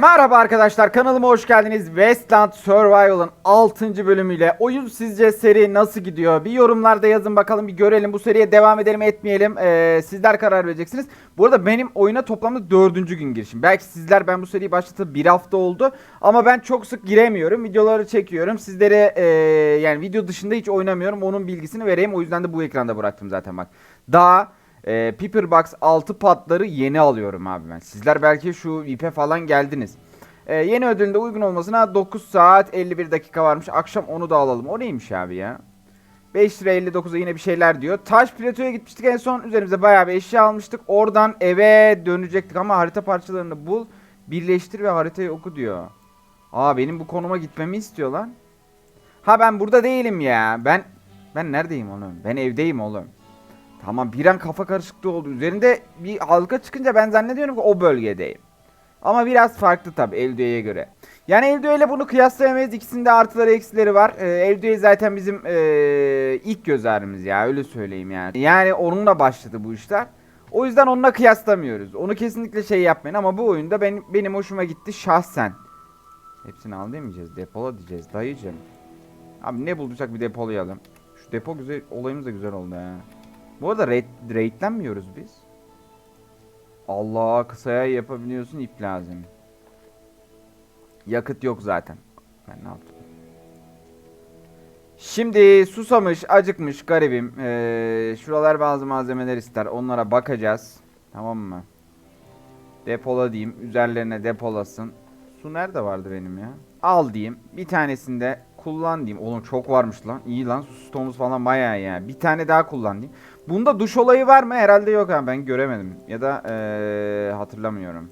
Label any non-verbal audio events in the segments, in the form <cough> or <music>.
Merhaba arkadaşlar kanalıma hoş geldiniz. Westland Survival'ın 6. bölümüyle oyun sizce seri nasıl gidiyor? Bir yorumlarda yazın bakalım bir görelim. Bu seriye devam edelim etmeyelim. Ee, sizler karar vereceksiniz. Bu arada benim oyuna toplamda 4. gün girişim. Belki sizler ben bu seriyi başlatıp bir hafta oldu. Ama ben çok sık giremiyorum. Videoları çekiyorum. Sizlere ee, yani video dışında hiç oynamıyorum. Onun bilgisini vereyim. O yüzden de bu ekranda bıraktım zaten bak. Daha e, Piperbox 6 patları yeni alıyorum abi ben. Sizler belki şu VIP'e falan geldiniz. E, yeni ödülünde uygun olmasına 9 saat 51 dakika varmış. Akşam onu da alalım. O neymiş abi ya? 5 lira 59'a yine bir şeyler diyor. Taş platoya gitmiştik en son. Üzerimize bayağı bir eşya almıştık. Oradan eve dönecektik ama harita parçalarını bul. Birleştir ve haritayı oku diyor. Aa benim bu konuma gitmemi istiyor lan. Ha ben burada değilim ya. Ben ben neredeyim oğlum? Ben evdeyim oğlum. Tamam bir an kafa karışıklığı oldu. Üzerinde bir halka çıkınca ben zannediyorum ki o bölgedeyim. Ama biraz farklı tabi Eldue'ye göre. Yani Eldue ile bunu kıyaslayamayız. İkisinde artıları eksileri var. Ee, Eldue zaten bizim ee, ilk göz ağrımız ya öyle söyleyeyim yani. Yani onunla başladı bu işler. O yüzden onunla kıyaslamıyoruz. Onu kesinlikle şey yapmayın ama bu oyunda benim, benim hoşuma gitti şahsen. Hepsini al demeyeceğiz. Depola diyeceğiz dayıcım. Abi ne bulduysak bir depolayalım. Şu depo güzel olayımız da güzel oldu ha. Bu arada raid, raidlenmiyoruz biz. Allah kısaya yapabiliyorsun ip lazım. Yakıt yok zaten. Ben ne yaptım? Şimdi susamış, acıkmış garibim. Ee, şuralar bazı malzemeler ister. Onlara bakacağız. Tamam mı? Depola diyeyim. Üzerlerine depolasın. Su nerede vardı benim ya? Al diyeyim. Bir tanesini de kullan diyeyim. Oğlum çok varmış lan. İyi lan su stoğumuz falan bayağı ya. Bir tane daha kullan diyeyim. Bunda duş olayı var mı? Herhalde yok ha. Ben göremedim. Ya da ee, hatırlamıyorum.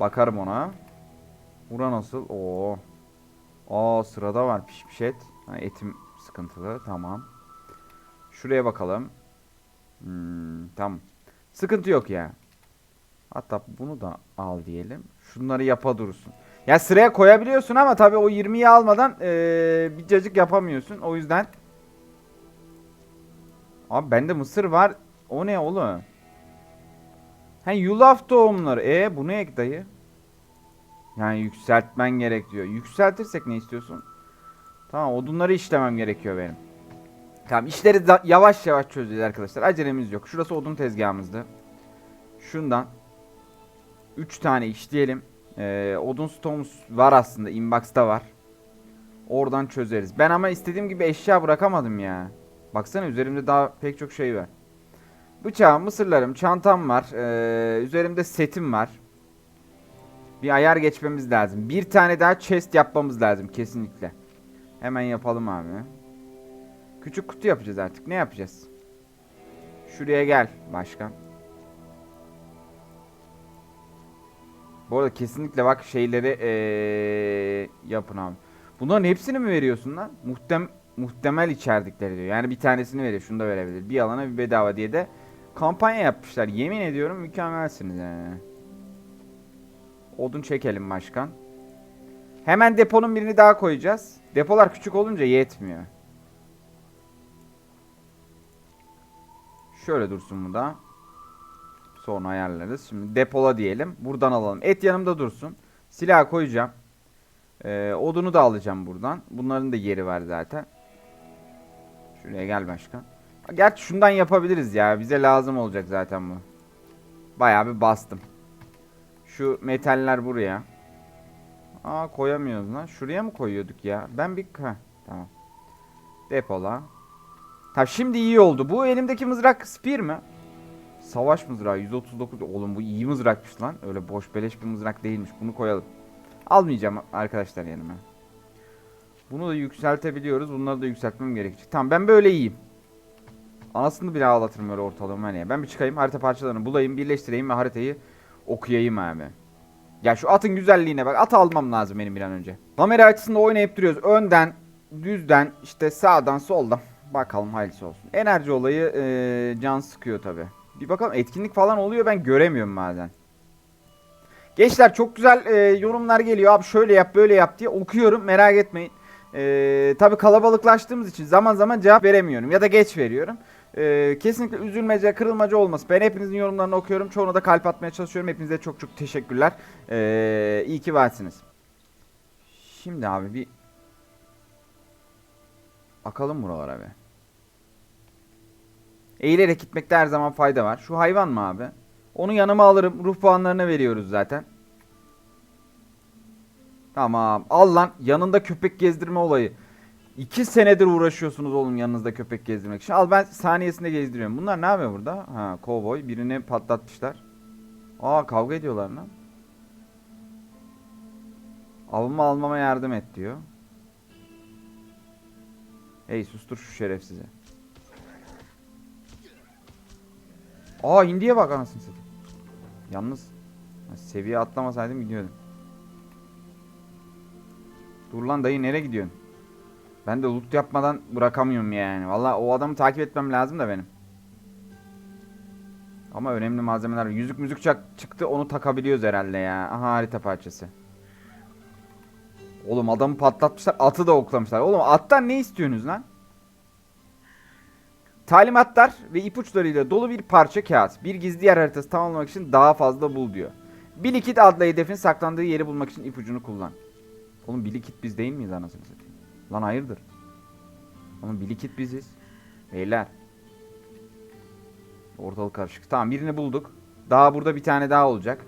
Bakarım ona. Bura nasıl? Oo. Aa sırada var pişmiş et. Ha, etim sıkıntılı. Tamam. Şuraya bakalım. Hmm, tamam. Sıkıntı yok ya. Hatta bunu da al diyelim. Şunları yapa dursun. Ya sıraya koyabiliyorsun ama tabii o 20'yi almadan ee, bir cacık yapamıyorsun. O yüzden Abi bende mısır var. O ne oğlum? Ha yulaf tohumları. E bu ne dayı? Yani yükseltmen gerek diyor. Yükseltirsek ne istiyorsun? Tamam odunları işlemem gerekiyor benim. Tamam işleri yavaş yavaş çözeceğiz arkadaşlar. Acelemiz yok. Şurası odun tezgahımızdı. Şundan 3 tane işleyelim. Ee, odun stoğumuz var aslında. Inbox'ta var. Oradan çözeriz. Ben ama istediğim gibi eşya bırakamadım ya. Baksana üzerimde daha pek çok şey var. Bıçağım, mısırlarım, çantam var. Ee, üzerimde setim var. Bir ayar geçmemiz lazım. Bir tane daha chest yapmamız lazım kesinlikle. Hemen yapalım abi. Küçük kutu yapacağız artık. Ne yapacağız? Şuraya gel başkan. Bu arada kesinlikle bak şeyleri ee, yapın abi. Bunların hepsini mi veriyorsun lan? Muhtem muhtemel içerdikleri diyor. Yani bir tanesini veriyor. Şunu da verebilir. Bir alana bir bedava diye de kampanya yapmışlar. Yemin ediyorum mükemmelsiniz yani. Odun çekelim başkan. Hemen deponun birini daha koyacağız. Depolar küçük olunca yetmiyor. Şöyle dursun bu da. Sonra ayarlarız. Şimdi depola diyelim. Buradan alalım. Et yanımda dursun. Silah koyacağım. Ee, odunu da alacağım buradan. Bunların da yeri var zaten. Şuraya gel başkan. Gerçi şundan yapabiliriz ya. Bize lazım olacak zaten bu. Bayağı bir bastım. Şu metaller buraya. Aa koyamıyoruz lan. Şuraya mı koyuyorduk ya? Ben bir... Heh, tamam. Depola. Tamam şimdi iyi oldu. Bu elimdeki mızrak spear mi? Savaş mızrağı 139. Oğlum bu iyi mızrakmış lan. Öyle boş beleş bir mızrak değilmiş. Bunu koyalım. Almayacağım arkadaşlar yanıma. Bunu da yükseltebiliyoruz. Bunları da yükseltmem gerekecek. Tamam ben böyle iyiyim. Anasını bile ağlatırım öyle ortalığıma hani. Ben bir çıkayım harita parçalarını bulayım, birleştireyim ve haritayı okuyayım abi. Ya şu atın güzelliğine bak. At almam lazım benim bir an önce. Kamera açısında oynayıp duruyoruz. Önden, düzden, işte sağdan, soldan. Bakalım hayırlısı olsun. Enerji olayı ee, can sıkıyor tabi. Bir bakalım etkinlik falan oluyor ben göremiyorum bazen. Gençler çok güzel e, yorumlar geliyor. Abi şöyle yap böyle yap diye okuyorum merak etmeyin. E, tabii kalabalıklaştığımız için zaman zaman cevap veremiyorum ya da geç veriyorum. Ee, kesinlikle üzülmece, kırılmaca olmasın. Ben hepinizin yorumlarını okuyorum. Çoğuna da kalp atmaya çalışıyorum. Hepinize çok çok teşekkürler. Ee, iyi ki varsınız. Şimdi abi bir bakalım buralara be. Eğilerek gitmekte her zaman fayda var. Şu hayvan mı abi? Onu yanıma alırım. Ruh puanlarını veriyoruz zaten. Tamam. Al lan. Yanında köpek gezdirme olayı. İki senedir uğraşıyorsunuz oğlum yanınızda köpek gezdirmek için. Al ben saniyesinde gezdiriyorum. Bunlar ne yapıyor burada? Ha kovboy. Birini patlatmışlar. Aa kavga ediyorlar lan. Avımı almama yardım et diyor. Hey sustur şu şerefsizi. Aa hindiye bak anasını satayım. Yalnız seviye atlamasaydım gidiyordum. Dur lan dayı nereye gidiyorsun? Ben de loot yapmadan bırakamıyorum yani. Valla o adamı takip etmem lazım da benim. Ama önemli malzemeler. Yüzük müzük çak çıktı onu takabiliyoruz herhalde ya. Aha harita parçası. Oğlum adamı patlatmışlar. Atı da oklamışlar. Oğlum attan ne istiyorsunuz lan? Talimatlar ve ipuçlarıyla dolu bir parça kağıt. Bir gizli yer haritası tamamlamak için daha fazla bul diyor. Bilikit adlı hedefin saklandığı yeri bulmak için ipucunu kullan. Oğlum Bilikit biz değil miyiz anasını satayım? Lan hayırdır? Oğlum Bilikit biziz. Beyler. Ortalık karışık. Tamam birini bulduk. Daha burada bir tane daha olacak.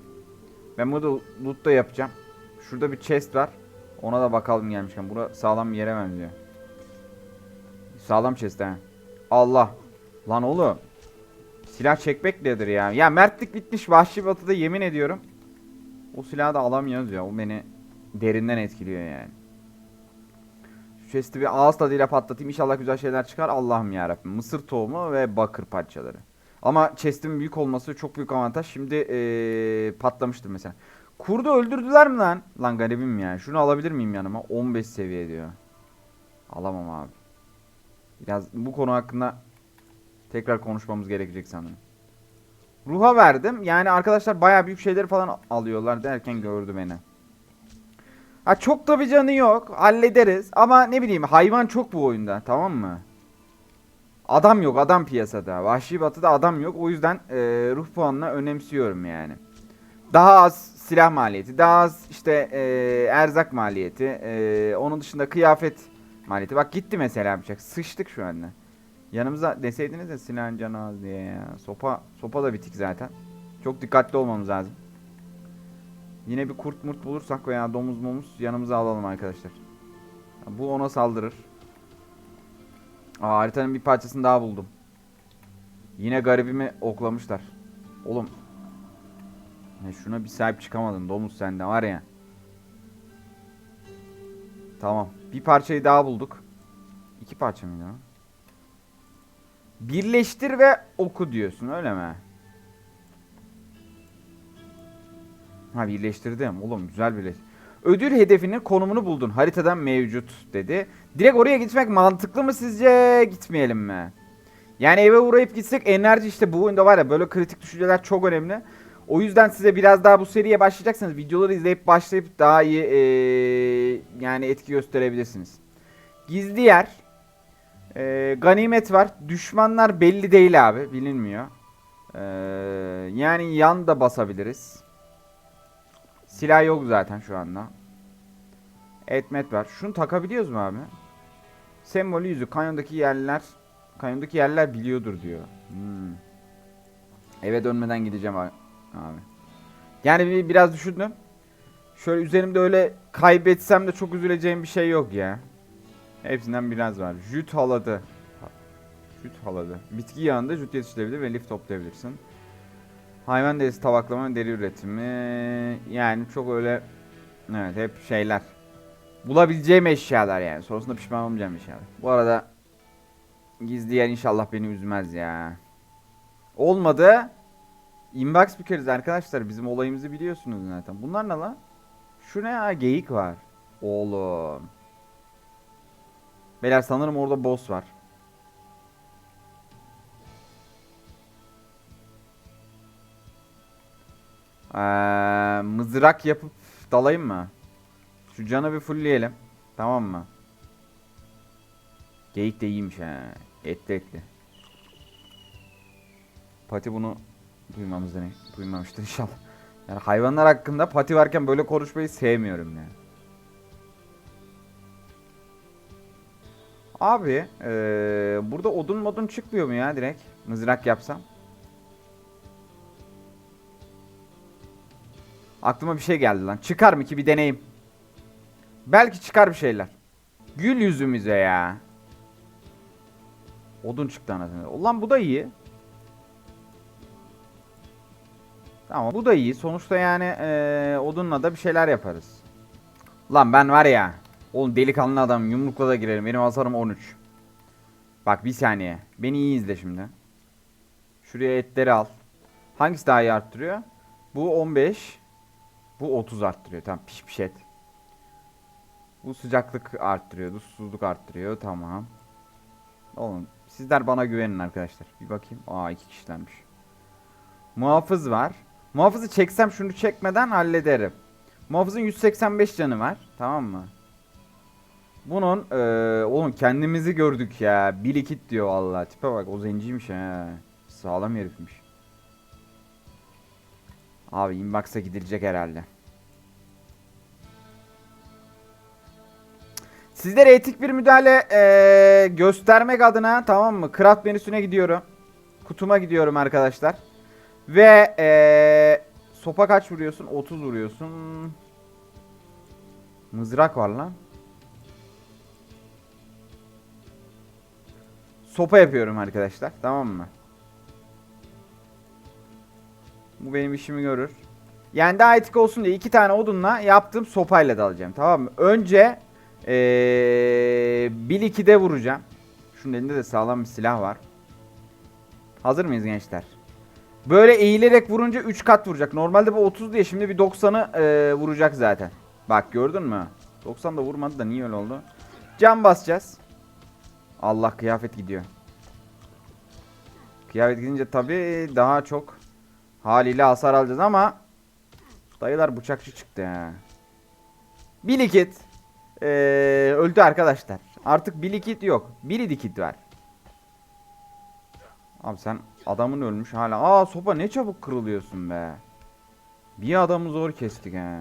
Ben burada loot da yapacağım. Şurada bir chest var. Ona da bakalım gelmişken. Bura sağlam bir yere benziyor. Sağlam chest ha. Allah. Lan oğlum. Silah çekmek nedir ya? Ya mertlik bitmiş vahşi batıda yemin ediyorum. O silahı da alamıyoruz ya. O beni derinden etkiliyor yani. Şu chest'i bir ağız tadıyla patlatayım. İnşallah güzel şeyler çıkar. Allah'ım yarabbim. Mısır tohumu ve bakır parçaları. Ama chest'in büyük olması çok büyük avantaj. Şimdi ee, patlamıştır mesela. Kurdu öldürdüler mi lan? Lan garibim ya. Şunu alabilir miyim yanıma? 15 seviye diyor. Alamam abi. Biraz bu konu hakkında tekrar konuşmamız gerekecek sanırım. Ruha verdim. Yani arkadaşlar baya büyük şeyleri falan alıyorlar derken gördü beni. Ha çok da bir canı yok. Hallederiz. Ama ne bileyim hayvan çok bu oyunda. Tamam mı? Adam yok. Adam piyasada. Vahşi batıda adam yok. O yüzden e, ruh puanını önemsiyorum yani. Daha az silah maliyeti. Daha az işte e, erzak maliyeti. E, onun dışında kıyafet maliyeti. Bak gitti mesela bıçak. Sıçtık şu anda. Yanımıza deseydiniz de silahın canı az diye ya. Sopa, sopa da bitik zaten. Çok dikkatli olmamız lazım. Yine bir kurt murt bulursak veya domuz momuz yanımıza alalım arkadaşlar. Bu ona saldırır. Aa, haritanın bir parçasını daha buldum. Yine garibimi oklamışlar. Oğlum. Ya şuna bir sahip çıkamadın domuz sende var ya. Tamam. Bir parçayı daha bulduk. İki parça mıydı o? Birleştir ve oku diyorsun öyle mi? Ha birleştirdim. Oğlum güzel birleş. Ödül hedefinin konumunu buldun. Haritadan mevcut dedi. Direkt oraya gitmek mantıklı mı sizce? Gitmeyelim mi? Yani eve uğrayıp gitsek enerji işte bu oyunda var ya böyle kritik düşünceler çok önemli. O yüzden size biraz daha bu seriye başlayacaksanız videoları izleyip başlayıp daha iyi eee, yani etki gösterebilirsiniz. Gizli yer. Eee, ganimet var. Düşmanlar belli değil abi. Bilinmiyor. Eee, yani yan da basabiliriz. Silah yok zaten şu anda. Etmet var. Şunu takabiliyoruz mu abi? Sembolü yüzü. Kanyondaki yerler kanyondaki yerler biliyordur diyor. Hmm. Eve dönmeden gideceğim abi. Yani bir, biraz düşündüm. Şöyle üzerimde öyle kaybetsem de çok üzüleceğim bir şey yok ya. Hepsinden biraz var. Jüt haladı. Ha- Jüt haladı. Bitki yağında jüt yetiştirebilir ve lif toplayabilirsin. Hayvan derisi tavaklama ve deri üretimi. Yani çok öyle evet hep şeyler. Bulabileceğim eşyalar yani. Sonrasında pişman olmayacağım eşyalar. Bu arada gizli yer inşallah beni üzmez ya. Olmadı. Inbox speakeriz arkadaşlar. Bizim olayımızı biliyorsunuz zaten. Bunlar ne lan? Şu ne ya? Geyik var. Oğlum. Beyler sanırım orada boss var. Ee, mızrak yapıp dalayım mı? Şu canı bir fullleyelim. Tamam mı? Geyik de iyiymiş ha. Etli etli. Pati bunu duymamız demek. Duymamıştır inşallah. Yani hayvanlar hakkında pati varken böyle konuşmayı sevmiyorum yani. Abi eee, burada odun modun çıkmıyor mu ya direkt? Mızrak yapsam. Aklıma bir şey geldi lan. Çıkar mı ki bir deneyim. Belki çıkar bir şeyler. Gül yüzümüze ya. Odun çıktı anasını. Ulan bu da iyi. Tamam bu da iyi. Sonuçta yani eee, odunla da bir şeyler yaparız. Lan ben var ya. Oğlum delikanlı adam yumrukla da girerim. Benim hasarım 13. Bak bir saniye. Beni iyi izle şimdi. Şuraya etleri al. Hangisi daha iyi arttırıyor? Bu 15. Bu 30 arttırıyor. Tamam pişmiş et. Bu sıcaklık arttırıyor. Bu susuzluk arttırıyor. Tamam. Oğlum sizler bana güvenin arkadaşlar. Bir bakayım. Aa iki kişilermiş. Muhafız var. Muhafızı çeksem şunu çekmeden hallederim. Muhafızın 185 canı var. Tamam mı? Bunun eee oğlum kendimizi gördük ya. Bir ikit diyor vallahi. Tipe bak o zenciymiş ha. Sağlam herifmiş. Abi inbox'a gidilecek herhalde. Sizlere etik bir müdahale eee, göstermek adına tamam mı? Craft menüsüne gidiyorum. Kutuma gidiyorum arkadaşlar. Ve eee, sopa kaç vuruyorsun? 30 vuruyorsun. Mızrak var lan. Sopa yapıyorum arkadaşlar. Tamam mı? Bu benim işimi görür. Yani daha etik olsun diye iki tane odunla yaptığım sopayla dalacağım. Tamam mı? Önce ee, 1-2'de vuracağım. Şunun elinde de sağlam bir silah var. Hazır mıyız gençler? Böyle eğilerek vurunca 3 kat vuracak. Normalde bu 30 diye şimdi bir 90'ı ee, vuracak zaten. Bak gördün mü? 90 da vurmadı da niye öyle oldu? Cam basacağız. Allah kıyafet gidiyor. Kıyafet gidince tabii daha çok haliyle hasar alacağız ama dayılar bıçakçı çıktı ya. Bilikit ee, öldü arkadaşlar. Artık bilikit yok. Biridikit var. Abi sen adamın ölmüş hala. Aa sopa ne çabuk kırılıyorsun be. Bir adamı zor kestik he.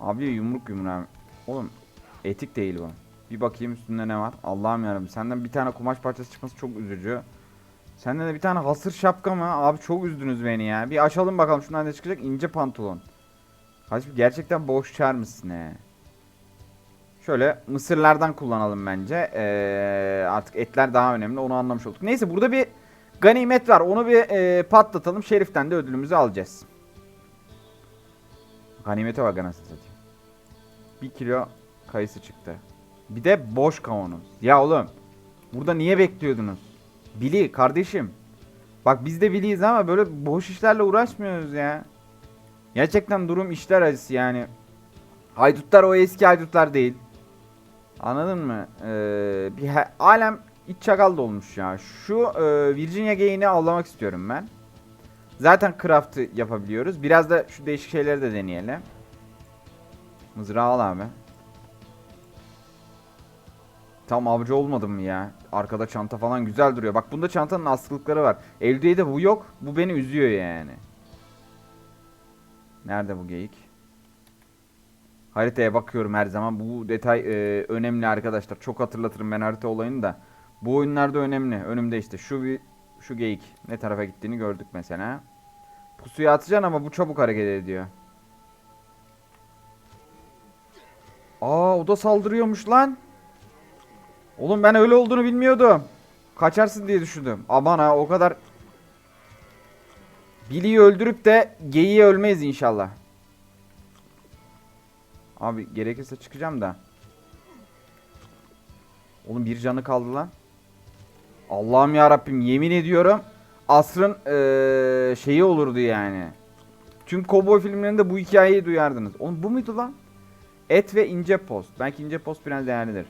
Abi yumruk yumruğa. Oğlum etik değil bu. Bir bakayım üstünde ne var. Allah'ım yarabbim. Senden bir tane kumaş parçası çıkması çok üzücü. Senden de bir tane hasır şapka mı? Abi çok üzdünüz beni ya. Bir açalım bakalım şundan ne çıkacak. İnce pantolon. Hacı gerçekten boş çağır mısın he? Şöyle mısırlardan kullanalım bence. Ee, artık etler daha önemli. Onu anlamış olduk. Neyse burada bir ganimet var. Onu bir ee, patlatalım. Şerif'ten de ödülümüzü alacağız. Ganimete bak anasını satayım. Bir kilo kayısı çıktı. Bir de boş kavanoz. Ya oğlum. Burada niye bekliyordunuz? Billy kardeşim. Bak biz de Billy'yiz ama böyle boş işlerle uğraşmıyoruz ya. Gerçekten durum işler acısı yani. Haydutlar o eski haydutlar değil. Anladın mı? Ee, bir alem iç çakal dolmuş ya. Şu e, Virginia Gain'i avlamak istiyorum ben. Zaten craft'ı yapabiliyoruz. Biraz da şu değişik şeyleri de deneyelim. Mızrağı al abi. Tam avcı olmadım mı ya? Arkada çanta falan güzel duruyor. Bak bunda çantanın askılıkları var. Eldiğde bu yok. Bu beni üzüyor yani. Nerede bu geyik? Haritaya bakıyorum her zaman. Bu detay e, önemli arkadaşlar. Çok hatırlatırım ben harita olayını da. Bu oyunlarda önemli. Önümde işte şu bir şu geyik ne tarafa gittiğini gördük mesela. Pusuya atacaksın ama bu çabuk hareket ediyor. Aa o da saldırıyormuş lan. Oğlum ben öyle olduğunu bilmiyordum. Kaçarsın diye düşündüm. Aman ha o kadar Billy'yi öldürüp de geyiği ölmeyiz inşallah. Abi gerekirse çıkacağım da. Oğlum bir canı kaldı lan. Allah'ım ya Rabbim yemin ediyorum asrın eee, şeyi olurdu yani. Tüm kovboy filmlerinde bu hikayeyi duyardınız. Oğlum bu muydu lan? Et ve ince post. Belki ince post biraz değerlidir.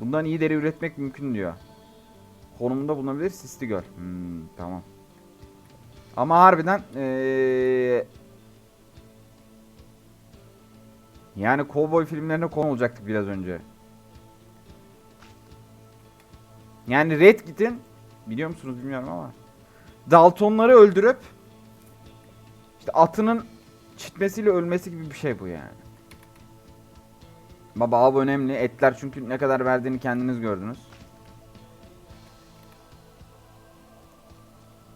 Bundan iyi deri üretmek mümkün diyor. Konumunda bulunabilir sisli göl. Hmm, tamam. Ama harbiden eee yani kovboy filmlerine konu olacaktık biraz önce. Yani Red Kit'in biliyor musunuz bilmiyorum ama. Daltonları öldürüp işte atının çitmesiyle ölmesi gibi bir şey bu yani. Baba av önemli. Etler çünkü ne kadar verdiğini kendiniz gördünüz.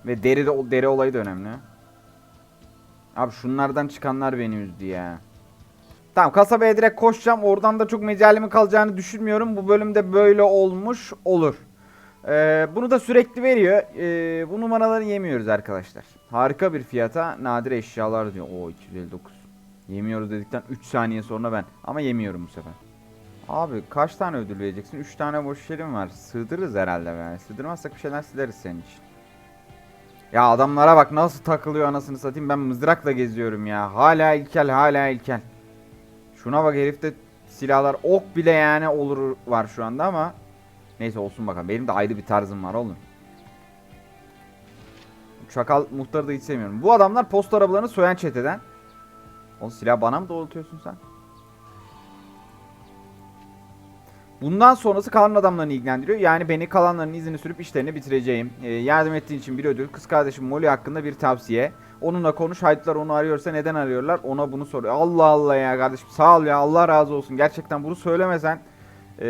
Ve deri de deri olayı da önemli. Abi şunlardan çıkanlar beni üzdü ya. Tamam kasabaya direkt koşacağım. Oradan da çok mecalimin kalacağını düşünmüyorum. Bu bölümde böyle olmuş olur. Ee, bunu da sürekli veriyor. Ee, bu numaraları yemiyoruz arkadaşlar. Harika bir fiyata nadir eşyalar diyor. Oo 259. Yemiyoruz dedikten 3 saniye sonra ben. Ama yemiyorum bu sefer. Abi kaç tane ödül vereceksin? 3 tane boş yerim var. Sığdırırız herhalde be. Sığdırmazsak bir şeyler sileriz senin için. Ya adamlara bak nasıl takılıyor anasını satayım. Ben mızrakla geziyorum ya. Hala ilkel hala ilkel. Şuna bak herifte silahlar ok bile yani olur var şu anda ama neyse olsun bakalım. Benim de ayrı bir tarzım var oğlum. Çakal muhtarı da hiç sevmiyorum. Bu adamlar post arabalarını soyan çeteden. O silah bana mı doğrultuyorsun sen? Bundan sonrası kalan adamlarını ilgilendiriyor. Yani beni kalanların izini sürüp işlerini bitireceğim. Ee, yardım ettiğin için bir ödül. Kız kardeşim Molly hakkında bir tavsiye. Onunla konuş. Haydılar onu arıyorsa neden arıyorlar? Ona bunu soruyor. Allah Allah ya kardeşim sağ ol ya. Allah razı olsun. Gerçekten bunu söylemesen ee,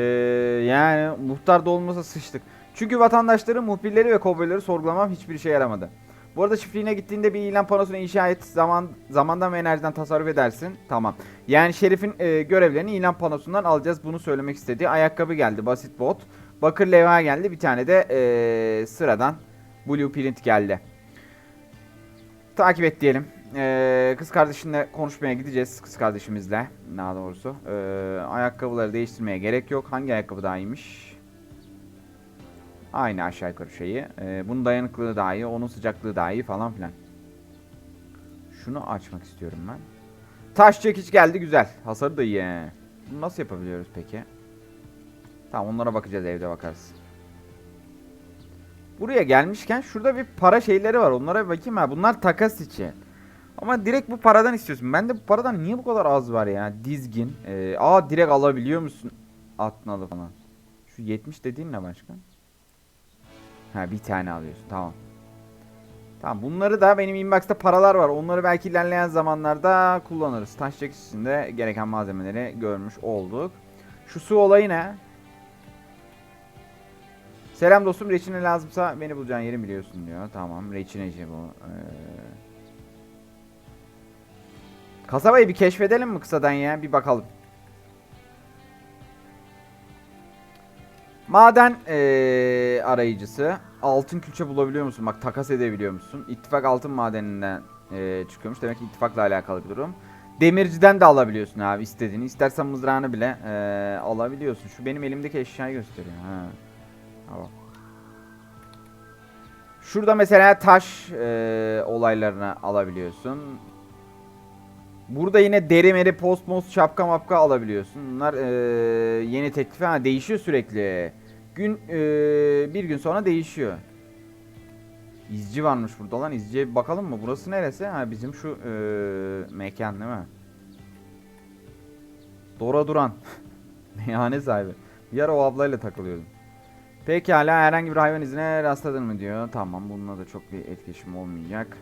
yani muhtar da olmasa sıçtık. Çünkü vatandaşları, muhbirleri ve kovboyları sorgulamam hiçbir işe yaramadı. Bu arada çiftliğine gittiğinde bir ilan panosunu inşa et. Zaman, zamandan ve enerjiden tasarruf edersin. Tamam. Yani Şerif'in e, görevlerini ilan panosundan alacağız. Bunu söylemek istedi. Ayakkabı geldi. Basit bot. Bakır levha geldi. Bir tane de e, sıradan blueprint geldi. Takip et diyelim. E, kız kardeşinle konuşmaya gideceğiz. Kız kardeşimizle. Daha doğrusu. E, ayakkabıları değiştirmeye gerek yok. Hangi ayakkabı daha iyiymiş? Aynı aşağı yukarı şeyi. Ee, bunun dayanıklılığı daha iyi, onun sıcaklığı daha iyi falan filan. Şunu açmak istiyorum ben. Taş çekiç geldi güzel. Hasarı da iyi. Bunu nasıl yapabiliyoruz peki? Tamam onlara bakacağız evde bakarız. Buraya gelmişken şurada bir para şeyleri var. Onlara bir bakayım ha. Bunlar takas için. Ama direkt bu paradan istiyorsun. Ben de bu paradan niye bu kadar az var ya? Dizgin. Ee, aa direkt alabiliyor musun? Atnalı falan. Şu 70 dediğin ne başkan? Ha bir tane alıyorsun. Tamam. Tamam bunları da benim inbox'ta paralar var. Onları belki ilerleyen zamanlarda kullanırız. Taş çekişinde gereken malzemeleri görmüş olduk. Şu su olayı ne? Selam dostum. Reçine lazımsa beni bulacağın yeri biliyorsun diyor. Tamam. Reçineci bu. Ee... Kasabayı bir keşfedelim mi kısadan ya? Bir bakalım. Maden eee, arayıcısı. Altın külçe bulabiliyor musun? Bak takas edebiliyor musun? İttifak altın madeninden eee, çıkıyormuş. Demek ki ittifakla alakalı bir durum. Demirciden de alabiliyorsun abi istediğini. İstersen mızrağını bile eee, alabiliyorsun. Şu benim elimdeki eşyayı gösteriyor. Ha. Tamam. Şurada mesela taş eee, olaylarını alabiliyorsun. Burada yine deri meri post most şapka mapka alabiliyorsun. Bunlar eee, yeni teklif ha değişiyor sürekli. Gün eee, bir gün sonra değişiyor. İzci varmış burada lan. İzciye bir bakalım mı? Burası neresi? Ha bizim şu eee, mekan değil mi? Dora Duran. <laughs> Meyhane sahibi. Bir ara o ablayla takılıyordum. Pekala herhangi bir hayvan izine rastladın mı diyor. Tamam bununla da çok bir etkileşim olmayacak.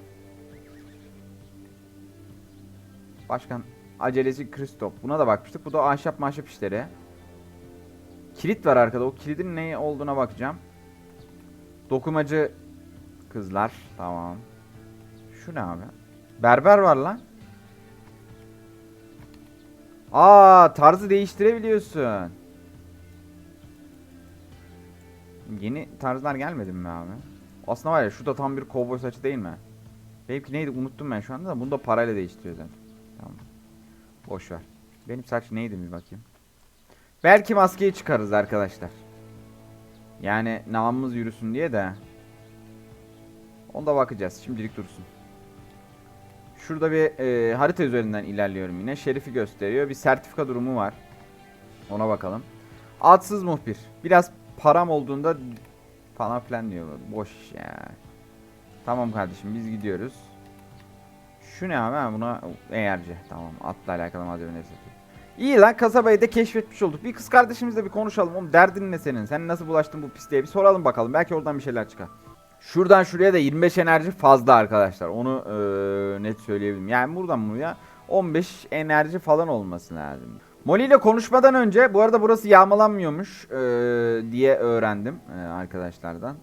Başkan aceleci Kristop. Buna da bakmıştık. Bu da ahşap mahşap işleri. Kilit var arkada. O kilidin ne olduğuna bakacağım. Dokumacı kızlar. Tamam. Şu ne abi? Berber var lan. Aa tarzı değiştirebiliyorsun. Yeni tarzlar gelmedi mi abi? Aslında var ya şu da tam bir kovboy saçı değil mi? Benimki neydi unuttum ben şu anda da bunu da parayla değiştiriyor zaten. Tamam. Boş ver. Benim saç neydi bir bakayım. Belki maskeyi çıkarız arkadaşlar. Yani namımız yürüsün diye de. Onda bakacağız. Şimdilik dursun. Şurada bir e, harita üzerinden ilerliyorum yine. Şerifi gösteriyor. Bir sertifika durumu var. Ona bakalım. Atsız muhbir. Biraz param olduğunda falan filan diyor. Boş ya. Tamam kardeşim biz gidiyoruz. Şu ne abi? Buna ERC. Tamam. Atla alakalı malzemeleri satıyor. İyi lan kasabayı da keşfetmiş olduk. Bir kız kardeşimizle bir konuşalım. Oğlum derdin ne senin? Sen nasıl bulaştın bu pisliğe? Bir soralım bakalım. Belki oradan bir şeyler çıkar. Şuradan şuraya da 25 enerji fazla arkadaşlar. Onu eee, net söyleyebilirim. Yani buradan buraya 15 enerji falan olması lazım. Molly ile konuşmadan önce bu arada burası yağmalanmıyormuş eee, diye öğrendim eee, arkadaşlardan.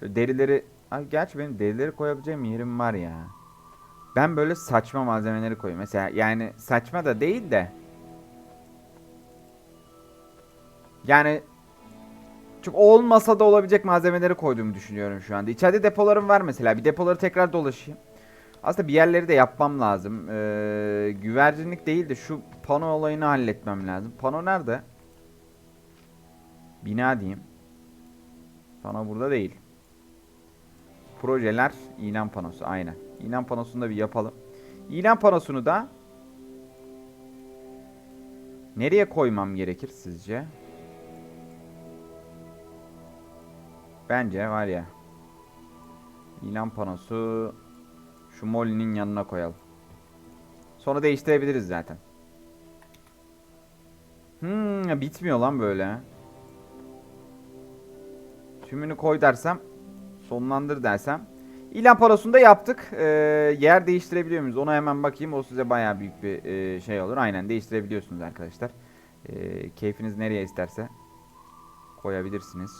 Şöyle derileri... Ay, gerçi benim derileri koyabileceğim yerim var ya. Ben böyle saçma malzemeleri koyuyorum. Mesela yani saçma da değil de. Yani çok olmasa da olabilecek malzemeleri koyduğumu düşünüyorum şu anda. İçeride depolarım var mesela. Bir depoları tekrar dolaşayım. Aslında bir yerleri de yapmam lazım. Ee, güvercinlik değil de şu pano olayını halletmem lazım. Pano nerede? Bina diyeyim. Pano burada değil. Projeler ilan panosu aynen. İlan panosunu da bir yapalım. İlan panosunu da nereye koymam gerekir sizce? Bence var ya. İlan panosu şu Molly'nin yanına koyalım. Sonra değiştirebiliriz zaten. Hmm, bitmiyor lan böyle. Tümünü koy dersem, sonlandır dersem. İlan parasını da yaptık. Ee, yer değiştirebiliyor muyuz? Ona hemen bakayım. O size bayağı büyük bir e, şey olur. Aynen değiştirebiliyorsunuz arkadaşlar. Ee, keyfiniz nereye isterse koyabilirsiniz.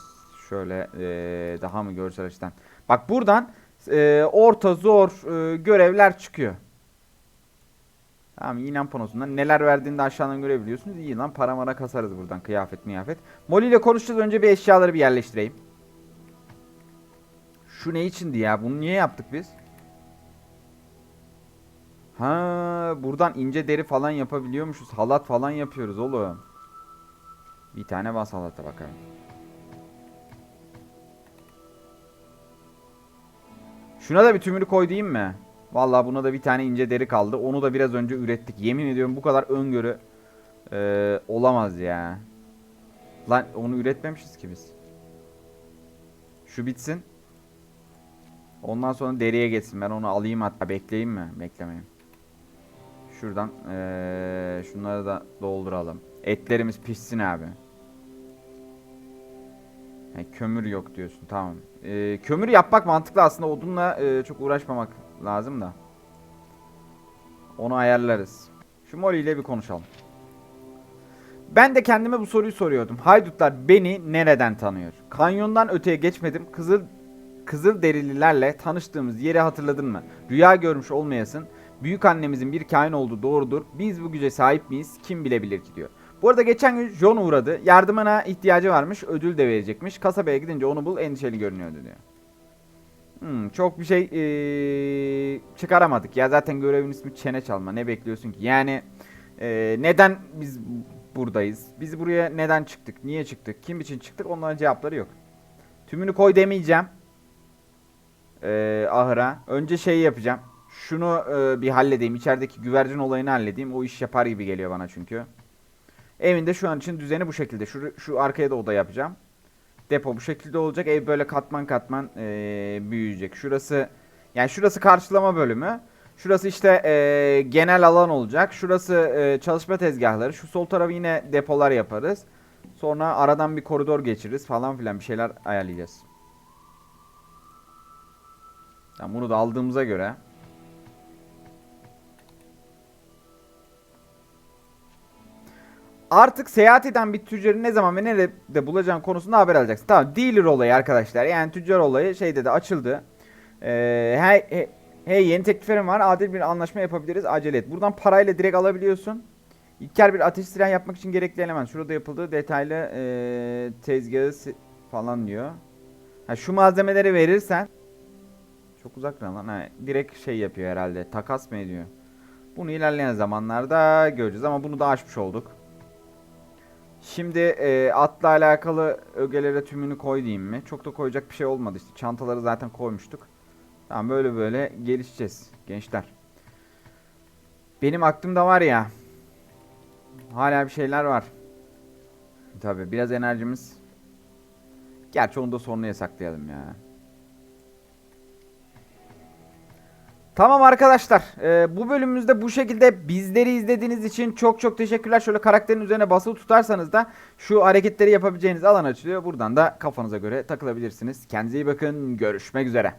Şöyle e, daha mı görsel açıdan. Bak buradan e, orta zor e, görevler çıkıyor. Tamam inan panosundan neler verdiğini de aşağıdan görebiliyorsunuz. İyi lan para mara kasarız buradan kıyafet miyafet. Molly ile konuşacağız önce bir eşyaları bir yerleştireyim. Şu ne içindi ya? Bunu niye yaptık biz? Ha, buradan ince deri falan yapabiliyormuşuz. Halat falan yapıyoruz oğlum. Bir tane bas halata bakalım. Şuna da bir tümünü koy diyeyim mi? Vallahi buna da bir tane ince deri kaldı. Onu da biraz önce ürettik. Yemin ediyorum bu kadar öngörü eee, olamaz ya. Lan onu üretmemişiz ki biz. Şu bitsin. Ondan sonra deriye geçsin. Ben onu alayım hatta. Bekleyeyim mi? Beklemeyeyim. Şuradan eee, şunları da dolduralım. Etlerimiz pişsin abi. Ha, kömür yok diyorsun. Tamam. Ee, kömür yapmak mantıklı aslında. Odunla e, çok uğraşmamak lazım da. Onu ayarlarız. Şu Molly ile bir konuşalım. Ben de kendime bu soruyu soruyordum. Haydutlar beni nereden tanıyor? Kanyondan öteye geçmedim. Kızıl Kızıl derililerle tanıştığımız yeri hatırladın mı? Rüya görmüş olmayasın. Büyük annemizin bir kain olduğu doğrudur. Biz bu güce sahip miyiz? Kim bilebilir ki diyor. Bu arada geçen gün John uğradı. Yardımına ihtiyacı varmış. Ödül de verecekmiş. Kasabaya gidince onu bul. Endişeli görünüyordu diyor. Hmm, çok bir şey eee, çıkaramadık ya. Zaten görevin ismi çene çalma. Ne bekliyorsun ki? Yani eee, neden biz buradayız? Biz buraya neden çıktık? Niye çıktık? Kim için çıktık? Onların cevapları yok. Tümünü koy demeyeceğim. Eee ahıra. Önce şeyi yapacağım. Şunu eee, bir halledeyim. İçerideki güvercin olayını halledeyim. O iş yapar gibi geliyor bana çünkü. Evinde şu an için düzeni bu şekilde. Şu, şu arkaya da oda yapacağım. Depo bu şekilde olacak. Ev böyle katman katman eee, büyüyecek. Şurası yani şurası karşılama bölümü. Şurası işte eee, genel alan olacak. Şurası eee, çalışma tezgahları. Şu sol tarafı yine depolar yaparız. Sonra aradan bir koridor geçiririz falan filan bir şeyler ayarlayacağız. Tamam bunu da aldığımıza göre Artık seyahat eden bir tüccarı ne zaman ve nerede bulacağın konusunda haber alacaksın. Tamam dealer olayı arkadaşlar. Yani tüccar olayı şeyde de açıldı. Ee, hey, hey, yeni tekliflerim var. Adil bir anlaşma yapabiliriz. Acele et. Buradan parayla direkt alabiliyorsun. İlker bir ateş silahı yapmak için gerekli eleman. Şurada yapıldığı detaylı ee, tezgahı falan diyor. Ha, şu malzemeleri verirsen çok uzak lan. Ha, direkt şey yapıyor herhalde. Takas mı ediyor? Bunu ilerleyen zamanlarda göreceğiz ama bunu da aşmış olduk. Şimdi e, atla alakalı ögelere tümünü koy diyeyim mi? Çok da koyacak bir şey olmadı işte. Çantaları zaten koymuştuk. Tamam böyle böyle gelişeceğiz gençler. Benim aklımda var ya. Hala bir şeyler var. Tabi biraz enerjimiz. Gerçi onu da sonraya saklayalım ya. Tamam arkadaşlar. e, bu bölümümüzde bu şekilde bizleri izlediğiniz için çok çok teşekkürler. Şöyle karakterin üzerine basılı tutarsanız da şu hareketleri yapabileceğiniz alan açılıyor. Buradan da kafanıza göre takılabilirsiniz. Kendinize iyi bakın. Görüşmek üzere.